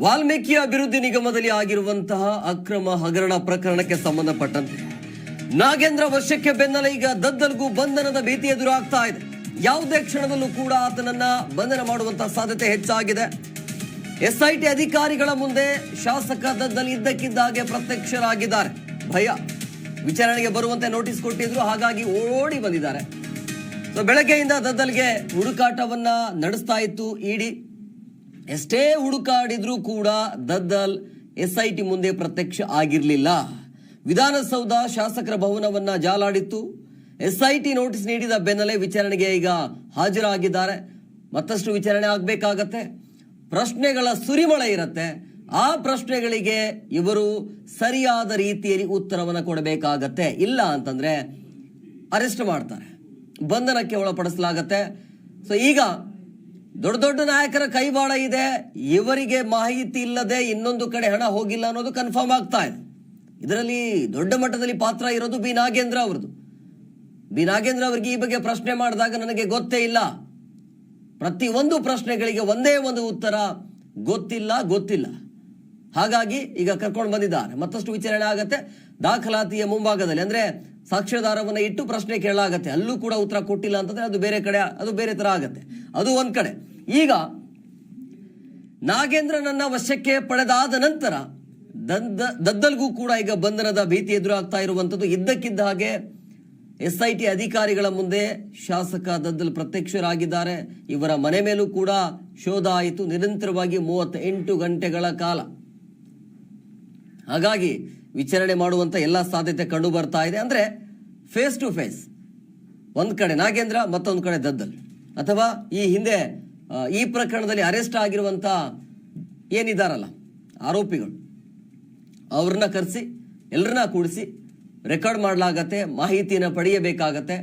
ವಾಲ್ಮೀಕಿ ಅಭಿವೃದ್ಧಿ ನಿಗಮದಲ್ಲಿ ಆಗಿರುವಂತಹ ಅಕ್ರಮ ಹಗರಣ ಪ್ರಕರಣಕ್ಕೆ ಸಂಬಂಧಪಟ್ಟಂತೆ ನಾಗೇಂದ್ರ ವರ್ಷಕ್ಕೆ ಬೆನ್ನಲ್ಲ ಈಗ ದದ್ದಲ್ಗೂ ಬಂಧನದ ಭೀತಿ ಎದುರಾಗ್ತಾ ಇದೆ. ಯಾವುದೇ ಕ್ಷಣದಲ್ಲೂ ಕೂಡ ಆತನನ್ನ ಬಂಧನ ಮಾಡುವಂತಹ ಸಾಧ್ಯತೆ ಹೆಚ್ಚಾಗಿದೆ. ಎಸ್ಐಟಿ ಅಧಿಕಾರಿಗಳ ಮುಂದೆ ಶಾಸಕ ದದ್ದಲ್ ಇದ್ದಕ್ಕಿದ್ದಾಗೆ ಪ್ರತ್ಯಕ್ಷರಾಗಿದ್ದಾರೆ. ಭಯ. ವಿಚಾರಣೆಗೆ ಬರುವಂತೆ ನೋಟಿಸ್ ಕೊಟ್ಟಿದ್ರು, ಹಾಗಾಗಿ ಓಡಿ ಬಂದಿದ್ದಾರೆ. ಸೊ ಬೆಳಗ್ಗೆಯಿಂದ ದದ್ದಲ್ಗೆ ಹುಡುಕಾಟವನ್ನ ನಡೆಸ್ತಾ ಇತ್ತು ಇಡಿ. ಎಷ್ಟೇ ಹುಡುಕಾಡಿದ್ರೂ ಕೂಡ ದದ್ದಲ್ ಎಸ್ ಐ ಟಿ ಮುಂದೆ ಪ್ರತ್ಯಕ್ಷ ಆಗಿರಲಿಲ್ಲ. ವಿಧಾನಸೌಧ ಶಾಸಕರ ಭವನವನ್ನ ಜಾಲಾಡಿತ್ತು. ಎಸ್ ಐ ಟಿ ನೋಟಿಸ್ ನೀಡಿದ ಬೆನ್ನಲ್ಲೇ ವಿಚಾರಣೆಗೆ ಈಗ ಹಾಜರಾಗಿದ್ದಾರೆ. ಮತ್ತಷ್ಟು ವಿಚಾರಣೆ ಆಗಬೇಕಾಗತ್ತೆ. ಪ್ರಶ್ನೆಗಳ ಸುರಿಮಳೆ ಇರುತ್ತೆ. ಆ ಪ್ರಶ್ನೆಗಳಿಗೆ ಇವರು ಸರಿಯಾದ ರೀತಿಯಲ್ಲಿ ಉತ್ತರವನ್ನು ಕೊಡಬೇಕಾಗತ್ತೆ. ಇಲ್ಲ ಅಂತಂದ್ರೆ ಅರೆಸ್ಟ್ ಮಾಡ್ತಾರೆ. ಬಂಧನಕ್ಕೆ ಒಳಪಡಿಸಲಾಗತ್ತೆ. ಸೊ ಈಗ ದೊಡ್ಡ ದೊಡ್ಡ ನಾಯಕರ ಕೈವಾಡ ಇದೆ. ಇವರಿಗೆ ಮಾಹಿತಿ ಇಲ್ಲದೆ ಇನ್ನೊಂದು ಕಡೆ ಹಣ ಹೋಗಿಲ್ಲ ಅನ್ನೋದು ಕನ್ಫರ್ಮ್ ಆಗ್ತಾ ಇದೆ. ಇದರಲ್ಲಿ ದೊಡ್ಡ ಮಟ್ಟದಲ್ಲಿ ಪಾತ್ರ ಇರೋದು ಬಿ ನಾಗೇಂದ್ರ ಅವರದು ಬಿ ನಾಗೇಂದ್ರ ಅವರಿಗೆ ಈ ಬಗ್ಗೆ ಪ್ರಶ್ನೆ ಮಾಡಿದಾಗ ನನಗೆ ಗೊತ್ತೇ ಇಲ್ಲ. ಪ್ರತಿ ಒಂದು ಪ್ರಶ್ನೆಗಳಿಗೆ ಒಂದೇ ಒಂದು ಉತ್ತರ, ಗೊತ್ತಿಲ್ಲ ಗೊತ್ತಿಲ್ಲ. ಹಾಗಾಗಿ ಈಗ ಕರ್ಕೊಂಡು ಬಂದಿದ್ದಾರೆ. ಮತ್ತಷ್ಟು ವಿಚಾರಣೆ ಆಗುತ್ತೆ. ದಾಖಲಾತಿಯ ಮುಂಭಾಗದಲ್ಲಿ. ಅಂದ್ರೆ ಸಾಕ್ಷ್ಯಾಧಾರವನ್ನ ಇಟ್ಟು ಪ್ರಶ್ನೆ ಕೇಳಲಾಗತ್ತೆ. ಅಲ್ಲೂ ಕೂಡ ಉತ್ತರ ಕೊಟ್ಟಿಲ್ಲ ಅಂತಂದ್ರೆ ಅದು ಬೇರೆ ಕಡೆ, ಅದು ಬೇರೆ ತರ ಆಗತ್ತೆ. ಅದು ಒಂದ್ ಕಡೆ. ಈಗ ನಾಗೇಂದ್ರನನ್ನ ವಶಕ್ಕೆ ಪಡೆದಾದ ನಂತರ ದದ್ದ, ದದ್ದಲ್ಗೂ ಕೂಡ ಈಗ ಬಂಧನದ ಭೀತಿ ಎದುರಾಗ್ತಾ ಇರುವಂತದ್ದು ಇದ್ದಕ್ಕಿದ್ದ ಹಾಗೆ ಎಸ್ ಐ ಟಿ ಅಧಿಕಾರಿಗಳ ಮುಂದೆ ಶಾಸಕ ದದ್ದಲ್ ಪ್ರತ್ಯಕ್ಷರಾಗಿದ್ದಾರೆ. ಇವರ ಮನೆ ಮೇಲೂ ಕೂಡ ಶೋಧ ಆಯಿತು. ನಿರಂತರವಾಗಿ ಮೂವತ್ತೆಂಟು ಗಂಟೆಗಳ ಕಾಲ. ಹಾಗಾಗಿ ವಿಚಾರಣೆ ಮಾಡುವಂತ ಎಲ್ಲ ಸಾಧ್ಯತೆ ಕಂಡು ಬರ್ತಾ ಇದೆ. ಅಂದ್ರೆ ಫೇಸ್ ಟು ಫೇಸ್ ಒಂದು ಕಡೆ ನಾಗೇಂದ್ರ, ಮತ್ತೊಂದು ಕಡೆ ದದ್ದಲ್. ಅಥವಾ ಈ ಹಿಂದೆ ಈ ಪ್ರಕರಣದಲ್ಲಿ ಅರೆಸ್ಟ್ ಆಗಿರುವಂತ ಏನಿದಾರಲ್ಲ, ಆರೋಪಿಗಳು, ಅವ್ರನ್ನ ಕರೆಸಿ ಎಲ್ಲರನ್ನ ಕೂಡಿಸಿ ರೆಕಾರ್ಡ್ ಮಾಡಲಾಗತ್ತೆ, ಮಾಹಿತಿಯನ್ನು ಪಡೆಯಬೇಕಾಗತ್ತೆ,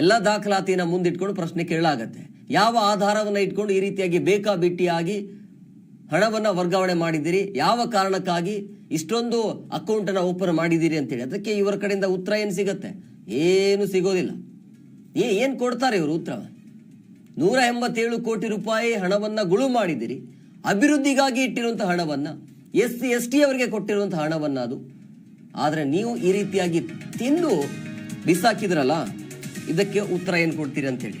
ಎಲ್ಲ ದಾಖಲಾತಿನ ಮುಂದಿಟ್ಕೊಂಡು ಪ್ರಶ್ನೆ ಕೇಳಲಾಗತ್ತೆ. ಯಾವ ಆಧಾರವನ್ನು ಇಟ್ಕೊಂಡು ಈ ರೀತಿಯಾಗಿ ಬೇಕಾಬಿಟ್ಟಿಯಾಗಿ ಹಣವನ್ನ ವರ್ಗಾವಣೆ ಮಾಡಿದ್ದೀರಿ, ಯಾವ ಕಾರಣಕ್ಕಾಗಿ ಇಷ್ಟೊಂದು ಅಕೌಂಟನ್ನು ಓಪನ್ ಮಾಡಿದ್ದೀರಿ ಅಂತೇಳಿ. ಅದಕ್ಕೆ ಇವರ ಕಡೆಯಿಂದ ಉತ್ತರ ಏನು ಸಿಗುತ್ತೆ? ಏನು ಸಿಗೋದಿಲ್ಲ. ಏ, ಏನು ಕೊಡ್ತಾರೆ ಇವರು ಉತ್ತರ? ನೂರ ಎಂಬತ್ತೇಳು ಕೋಟಿ ರೂಪಾಯಿ ಹಣವನ್ನು ಗುಳು ಮಾಡಿದ್ದೀರಿ. ಅಭಿವೃದ್ಧಿಗಾಗಿ ಇಟ್ಟಿರುವಂಥ ಹಣವನ್ನು, ಎಸ್ ಸಿ, ಎಸ್ ಟಿ ಅವರಿಗೆ ಕೊಟ್ಟಿರುವಂತಹ ಹಣವನ್ನು ಅದು. ಆದರೆ ನೀವು ಈ ರೀತಿಯಾಗಿ ತಿಂದು ಬಿಸಾಕಿದ್ರಲ್ಲ, ಇದಕ್ಕೆ ಉತ್ತರ ಏನು ಕೊಡ್ತೀರಿ ಅಂತೇಳಿ.